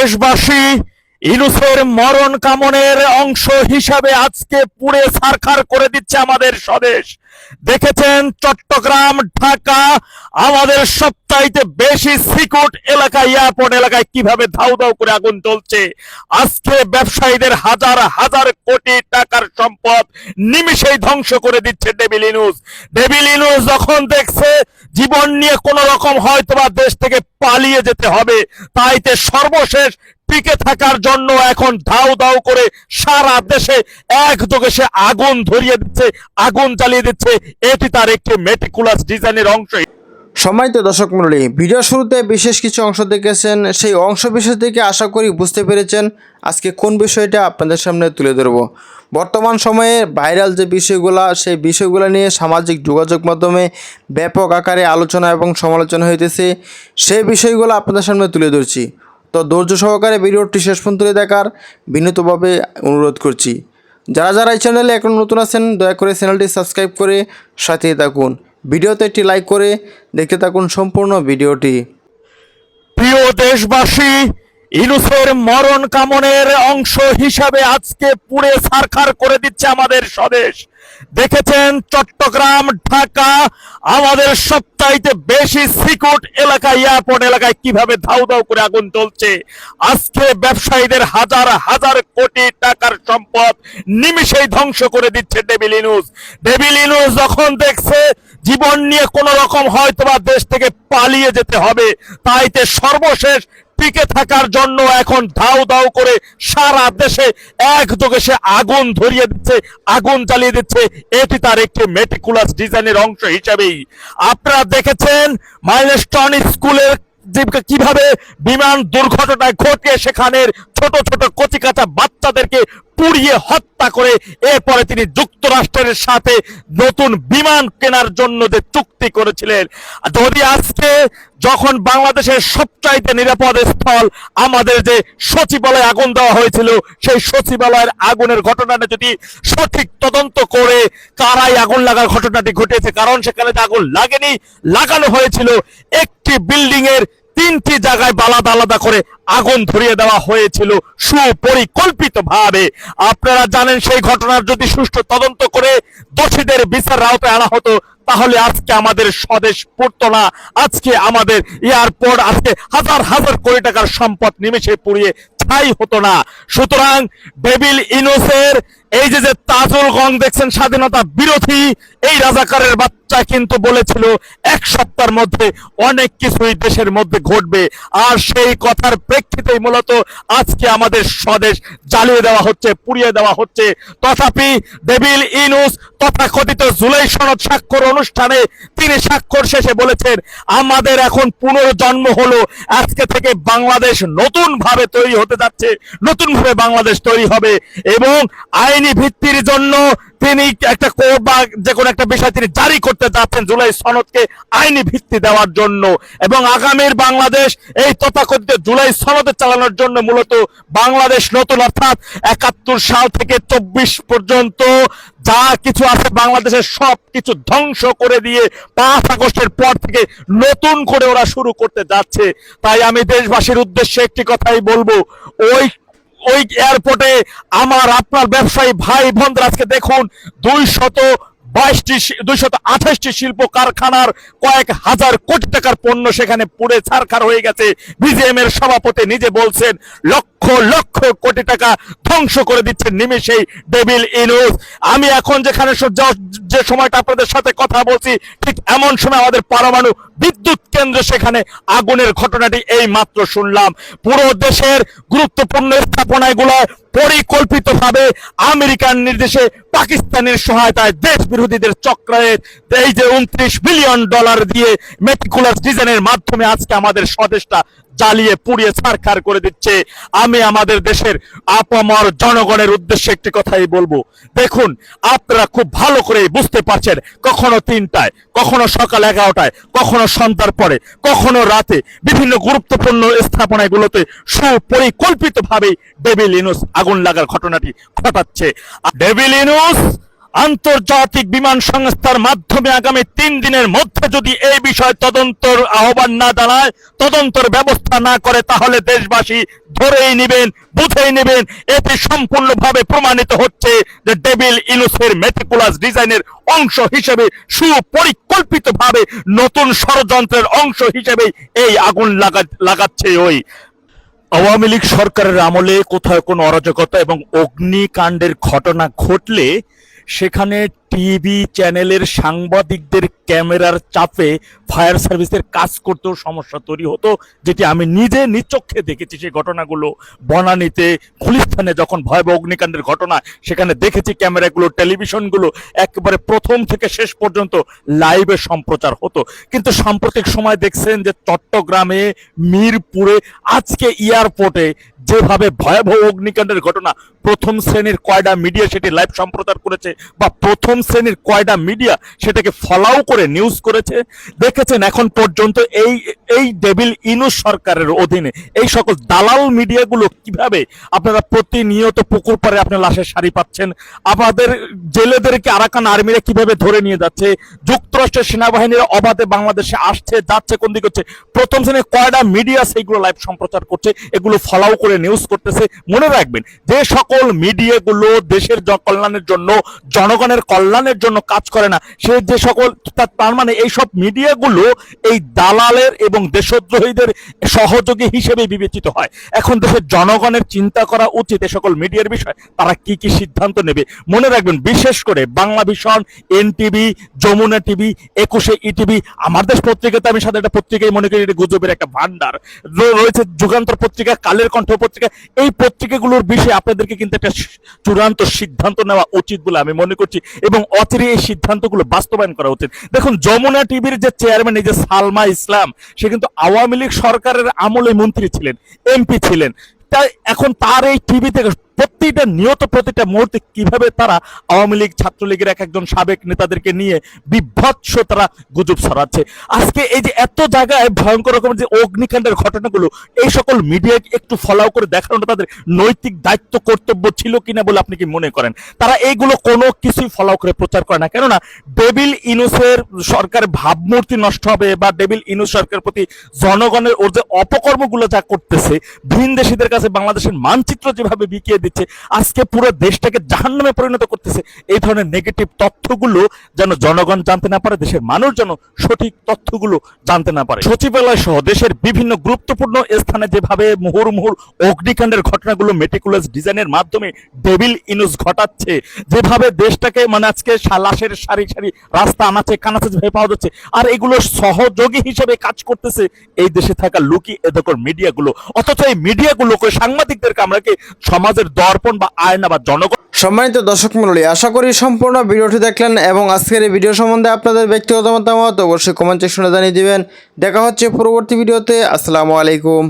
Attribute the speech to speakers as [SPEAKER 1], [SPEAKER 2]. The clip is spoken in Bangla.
[SPEAKER 1] দেশবাসী, ইনুসের মরণ কামনের অংশ হিসাবে আজকে পুড়ে সারখার করে দিচ্ছে আমাদের স্বদেশ। দেখেছেন চট্টগ্রাম, ঢাকা, আমাদের সপ্তাহে বেশি সিকুট এলাকা, এয়ারপোর্ট এলাকায় কীভাবে ধাউ ধাউ করে আগুন জ্বলছে। আজকে ব্যবসায়ীদের হাজার হাজার কোটি টাকার সম্পদ নিমিষেই ধ্বংস করে দিচ্ছে ডেভিল ইনুস। ডেভিল ইনুস যখন দেখছে জীবন নিয়ে কোন রকম হয়তো দেশ থেকে পালিয়ে যেতে হবে। তাইতে সর্বশেষ টিকে থাকার জন্য এখন ধাউ ধাউ করে সারা দেশে একযোগে সে আগুন ধরিয়ে দিচ্ছে, আগুন জ্বালিয়ে দিচ্ছে। এটি তার একটি মেটিকুলাস ডিজাইনের অংশ।
[SPEAKER 2] সম্মানিত দর্শক মণ্ডলী ভিডিও শুরুতে বিশেষ কিছু অংশ দেখেছেন, সেই অংশ বিশেষ থেকে আশা করি বুঝতে পেরেছেন আজকে কোন বিষয়টা আপনাদের সামনে তুলে ধরব। বর্তমান সময়ে ভাইরাল যে বিষয়গুলো, সেই বিষয়গুলো নিয়ে সামাজিক যোগাযোগ মাধ্যমে ব্যাপক আকারে আলোচনা এবং সমালোচনা হইতেছে, সেই বিষয়গুলো আপনাদের সামনে তুলে ধরছি। তো ধৈর্য সহকারে ভিডিওটি শেষ পর্যন্ত দেখার বিনীতভাবে অনুরোধ করছি। যারা যারা এই চ্যানেলে এখন নতুন আছেন, দয়া করে চ্যানেলটি সাবস্ক্রাইব করে সাথেই থাকুন। ভিডিওতে একটি লাইক করে দেখতে থাকুন সম্পূর্ণ ভিডিওটি।
[SPEAKER 1] প্রিয় দেশবাসী ইনুসের মরণ কামনের অংশ হিসাবে আজকে পুড়ে সারখার করে দিচ্ছে আমাদের স্বদেশ। দেখেছেন চট্টগ্রাম, ঢাকা, আমাদের সপ্তাহে বেশি সিকুট এলাকা, এয়ারপোর্ট এলাকায় কীভাবে ধাউ ধাউ করে আগুন জ্বলছে? আজকে ব্যবসায়ীদের হাজার হাজার কোটি টাকার সম্পদ নিমিষেই ধ্বংস করে দিচ্ছে ডেভিল ইনুস। ডেভিল ইনুস যখন দেখছে জীবন নিয়ে কোন রকম হয়তো বা দেশ থেকে পালিয়ে যেতে হবে, তাইতে সর্বশেষ টিকে থাকার জন্য এখন ধাউ দাও করে সারা দেশে একযোগে সে আগুন ধরিয়ে দিচ্ছে, আগুন জ্বালিয়ে দিচ্ছে। এটি তার একটি মেটিকুলাস ডিজাইনের অংশ হিসাবেই। আপনারা দেখেছেন মাইলস্টন স্কুলের কীভাবে বিমান দুর্ঘটনায় ঘটে সেখানের ছোট ছোট কচিকাচা বাচ্চাদেরকে পুড়িয়ে হত্যা করে এরপরে তিনি যুক্তরাষ্ট্রের সাথে নতুন বিমান কেনার জন্য যে চুক্তি করেছিলেন। যদি আজকে যখন বাংলাদেশের সবচাইতে নিরাপদ স্থল আমাদের যে সচিবালয়ে আগুন দেওয়া হয়েছিল, সেই সচিবালয়ের আগুনের ঘটনাটা যদি সঠিক তদন্ত করে কারাই আগুন লাগার ঘটনাটি ঘটেছে, কারণ সেখানে আগুন লাগেনি, লাগানো হয়েছিল একটি বিল্ডিং এর তিনটি জায়গায় আলাদা আলাদা করে আগুন ধরিয়ে দেওয়া হয়েছিল সুপরিকল্পিত ভাবে আপনারা জানেন সেই ঘটনার যদি সুষ্ঠু তদন্ত করে দোষীদের বিচার আওতায় আনা হতো তাহলে আজকে আমাদের স্বদেশ পড়তো না। আজকে আমাদের এয়ারপোর্ট আজকে হাজার হাজার কোটি টাকার সম্পদ নিমেষে পুড়িয়ে ছাই হতো না। সুতরাং ডেভিল ইনোসের এই যে যে তাজুল গং দেখছেন, স্বাধীনতা বিরোধী, এই রাজাকারের বাচ্চা কিন্তু বলেছিল, এক সপ্তাহের মধ্যে অনেক কিছুই দেশের মধ্যে ঘটবে। আর সেই কথার প্রেক্ষিতেই মূলত আজকে আমাদের স্বদেশ জ্বালিয়ে দেওয়া হচ্ছে, পুড়িয়ে দেওয়া হচ্ছে। তথাপি ডেভিল ইনুস তথাকথিত জুলাই সনদ স্বাক্ষর অনুষ্ঠানে তিনি স্বাক্ষর শেষে বলেছেন, আমাদের এখন পুনর্জন্ম হলো। আজকে থেকে বাংলাদেশ নতুন ভাবে তৈরি হতে যাচ্ছে। নতুন ভাবে বাংলাদেশ তৈরি হবে এবং আইনি ভিত্তির জন্য তিনি একটা বা যে কোনো একটা বিষয় তিনি জারি করতে যাচ্ছেন জুলাই সনদকে আইনি ভিত্তি দেওয়ার জন্য। এবং আগামীর বাংলাদেশ এই তথাকথিত জুলাই সনদে চালানোর জন্য মূলত বাংলাদেশ নতুন, অর্থাৎ একাত্তর সাল থেকে চব্বিশ পর্যন্ত যা কিছু আছে বাংলাদেশের সব কিছু ধ্বংস করে দিয়ে পাঁচ আগস্টের পর থেকে নতুন করে ওরা শুরু করতে যাচ্ছে। তাই আমি দেশবাসীর উদ্দেশ্যে একটি কথাই বলব ওই ওই এয়ারপোর্টে আমার আপনার ব্যবসায়ী ভাই বোনদের আজকে দেখুন দুই শত বাইশটি দুইশত আঠাশটি শিল্প কারখানার কয়েক হাজার কোটি টাকার পণ্য সেখানে পুড়ে ছারখার হয়ে গেছে। বিজিএম এর সভাপতি নিজে বলছেন, লক্ষ লক্ষ কোটি টাকা ধ্বংস করে দিচ্ছেন নিমেষেই ডেভিল ইনুস। আমি এখন যেখানে যে সময়টা আপনাদের সাথে কথা বলছি, ঠিক এমন সময় আমাদের পারমাণু বিদ্যুৎ কেন্দ্র সেখানে আগুনের ঘটনাটি এই মাত্র শুনলাম। পুরো দেশের গুরুত্বপূর্ণ স্থাপনাগুলো পরিকল্পিতভাবে আমেরিকার নির্দেশে পাকিস্তানের সহায়তায় দেশ বিরোধীদের চক্রায় এই যে উনত্রিশ বিলিয়ন ডলার দিয়ে মেটিকুলাস ডিজাইনের মাধ্যমে আজকে আমাদের স্বদেশটা জ্বালিয়ে, পুড়িয়ে, ছারখার করে দিচ্ছে। আমি আমাদের দেশের আপামর জনগণের উদ্দেশ্যে একটি কথাই বলব। দেখুন, আপনারা খুব ভালো করে বুঝতে পারছেন কখনো তিনটায়, কখনো সকাল এগারোটায়, কখনো সন্ধ্যার পরে কখনো রাতে বিভিন্ন গুরুত্বপূর্ণ স্থাপনাগুলোতে সুপরিকল্পিত ভাবে ডেভিল আগুন লাগার ঘটনাটি ঘটাচ্ছে। আর ডেভিল ইনুস আন্তর্জাতিক বিমান সংস্থার মাধ্যমে আগামী তিন দিনের মধ্যে যদি এই বিষয় তদন্তর আহ্বান না জানায়, তদন্তর ব্যবস্থা না করে, তাহলে দেশবাসী ধরেই নেবেন, বুঝেই নেবেন এতে সম্পূর্ণভাবে প্রমাণিত হচ্ছে যে ডেভিল ইনুসের মেটিকুলাস ডিজাইনের অংশ হিসেবে, সুপরিকল্পিতভাবে নতুন ষড়যন্ত্রের অংশ হিসেবে এই আগুন লাগা, লাগাচ্ছে ওই। আওয়ামী লীগ সরকারের আমলে কোথাও কোনো অরাজকতা এবং অগ্নিকাণ্ডের ঘটনা ঘটলে সেখানে টিভি চ্যানেলের সাংবাদিকদের ক্যামেরার চাপে ফায়ার সার্ভিসের কাজ করতেও সমস্যা তৈরি হতো, যেটি আমি নিজে নিচক্ষে দেখেছি সেই ঘটনাগুলো। বনানীতে খুলিস্তানে যখন ভয়াবহ অগ্নিকাণ্ডের ঘটনা, সেখানে দেখেছি ক্যামেরাগুলো, টেলিভিশনগুলো একেবারে প্রথম থেকে শেষ পর্যন্ত লাইভে সম্প্রচার হতো। কিন্তু সাম্প্রতিক সময় দেখছেন যে চট্টগ্রামে, মিরপুরে, আজকে এয়ারপোর্টে যেভাবে ভয়াবহ অগ্নিকাণ্ডের ঘটনা প্রথম শ্রেণির কয়ডা মিডিয়া সেটি লাইভ সম্প্রচার করেছে বা প্রথম শ্রেণির কয়টা মিডিয়া সেটাকে ফলাও করে নিউজ করেছে, দেখেছেন এখন পর্যন্ত এই এই ডেভিল ইনুস সরকারের অধীনে। এই সকল দালাল মিডিয়াগুলো কীভাবে আপনারা প্রতিনিয়ত পুকুর পাড়ে আপনার লাশের সারি পাচ্ছেন? আমাদের জেলেদেরকে আরাকান আর্মিরা কীভাবে ধরে নিয়ে যাচ্ছে? যুক্তরাষ্ট্রের সেনাবাহিনীর অবাধে বাংলাদেশে আসছে, যাচ্ছে, কোন দিকে হচ্ছে? প্রথম শ্রেণির কয়টা মিডিয়া সেইগুলো লাইভ সম্প্রচার করছে, এগুলো ফলাও করে নিউজ করতেছে। মনে রাখবেন, যে সকল মিডিয়াগুলো দেশের কল্যাণের জন্য জনগণের কল্যাণের জন্য কাজ করে না। সে যে সকল, তার মানে এই সব মিডিয়াগুলো এই দালালের এবং দেশদ্রোহীদের সহযোগী হিসেবে বিবেচিত হয়। এখন দেশের জনগণের চিন্তা করা উচিত এই সকল মিডিয়ার বিষয়, তারা কি কি সিদ্ধান্ত নেবে? মনে রাখবেন, বিশেষ করে Bangla Vision, NTV, Jamuna TV, Ekushey ETV, Amar Desh পত্রিকাতে আমি সাথে একটা পত্রিকায় মনে করি, এটা গুজবের একটা ভান্ডার রয়েছে যুগান্তর পত্রিকা, কালের কণ্ঠ পত্রিকা। এই পত্রিকাগুলোর বিষয়ে আপনাদেরকে কিন্তু একটা চূড়ান্ত সিদ্ধান্ত নেওয়া উচিত বলে আমি মনে করছি। এবং অচিরে এই সিদ্ধান্তগুলো বাস্তবায়ন করা উচিত। দেখুন, যমুনা টিভির যে চেয়ারম্যান এই যে সালমা ইসলাম, সে কিন্তু আওয়ামী লীগ সরকারের আমলে মন্ত্রী ছিলেন, এমপি ছিলেন। তাই এখন তার এই টিভি থেকে প্রতিটা নিয়ত প্রতিটা মুহূর্তে কীভাবে তারা আওয়ামী লীগ, ছাত্রলীগের এক একজন সাবেক নেতাদেরকে নিয়ে বিভৎস তারা গুজব ছড়াচ্ছে। আজকে এই যে এত জায়গায় ভয়ঙ্কর রকমের যে অগ্নিকাণ্ডের ঘটনাগুলো, এই সকল মিডিয়াকে একটু ফলাও করে দেখানোটা তাদের নৈতিক দায়িত্ব, কর্তব্য ছিল কিনা বলে আপনি কি মনে করেন? তারা এইগুলো কোনো কিছুই ফলাও করে প্রচার করে না। কেননা ডেবিল ইনুসের সরকার ভাবমূর্তি নষ্ট হবে বা ডেবিল ইনুস সরকারের প্রতি জনগণের ওর যে অপকর্মগুলো যা করতেছে, ভিন দেশিদের কাছে বাংলাদেশের মানচিত্র যেভাবে বিকিয়ে দিচ্ছে। আজকে পুরো দেশটাকে জাহান্নামে পরিণত করতেছে। এই ধরনের নেগেটিভ তথ্যগুলো যেন জনগণ জানতে না পারে, দেশের মানুষ যেন সঠিক তথ্যগুলো জানতে না পারে। সচিবালয় সহ দেশের বিভিন্ন গুরুত্বপূর্ণ স্থানে যেভাবে মুহুর্মুহুর অগ্নিকাণ্ডের ঘটনাগুলো মেটিকুলাস ডিজাইনের মাধ্যমে ডেভিল ইনুস ঘটাচ্ছে, যেভাবে দেশটাকে মানে আজকে লাশের সারি সারি রাস্তা আনাচে কানাচে যেভাবে পাওয়া যাচ্ছে, আর এগুলো সহযোগী হিসেবে কাজ করতেছে এই দেশে থাকা লুকি এদকর মিডিয়াগুলো অথচ এই মিডিয়াগুলোকে সাংবাদিকদেরকে আমরা কি সমাজের দর্পণ বা আয়না বা জনগণ
[SPEAKER 2] সম্মানিত দর্শক মন্ডলী আশা করি সম্পূর্ণ ভিডিওটি দেখলেন এবং আজকের এই ভিডিও সম্বন্ধে আপনাদের ব্যক্তিগত মতামত অবশ্যই কমেন্ট সেকশনে জানিয়ে দিবেন। দেখা হচ্ছে পরবর্তী ভিডিওতে। আসসালামু আলাইকুম।